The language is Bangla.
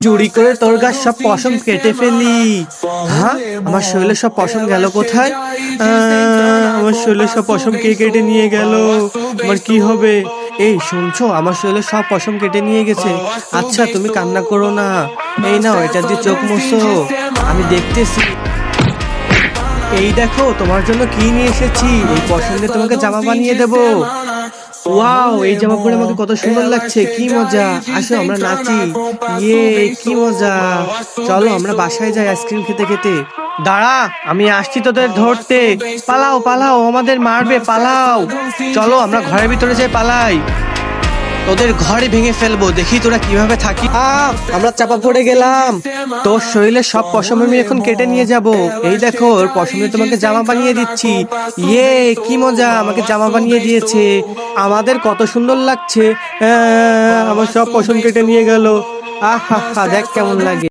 চুরি করে তোর গাছ সব পশম কেটে ফেলি। হ্যাঁ? আমার শরীরে সব পশম গেল কোথায়? আমার শরীরে সব পশম কে কেটে নিয়ে গেল? আমার কি হবে? এই, শুনছো? আমার শরীরে সব পশম কেটে নিয়ে গেছে। আচ্ছা তুমি কান্না করো না। এই নাও, এটা দিয়ে চোখ মুছো। আমি দেখতেছি। এই দেখো, তোমার জন্য কি নিয়ে এসেছি? এই পছন্দে তোমাকে জামা বানিয়ে দেব। ওয়াও এই জামা পরে আমাকে কত সুন্দর লাগছে কি মজা। আসো আমরা নাচি। ইয়ে কি মজা। চলো আমরা বাসায় যাই আইসক্রিম খেতে খেতে। দাঁড়া আমি আসছি তোদের ধরতে। পালাও পালাও আমাদের মারবে পালাও। চলো আমরা ঘরের ভিতরে যাই পালাই। তোদের ঘরে ভেঙে ফেলব। দেখি তোরা কীভাবে থাকি। আমরা চাপা পড়ে গেলাম। তোর শরীরে সব পশম আমি এখন কেটে নিয়ে যাব। এই দেখো পশমে তোমাকে জামা বানিয়ে দিচ্ছি। ইয়ে কি মজা, আমাকে জামা বানিয়ে দিয়েছে। আমাদের কত সুন্দর লাগছে। আমার সব পশম কেটে নিয়ে গেল। আহ, হা, দেখ কেমন লাগে।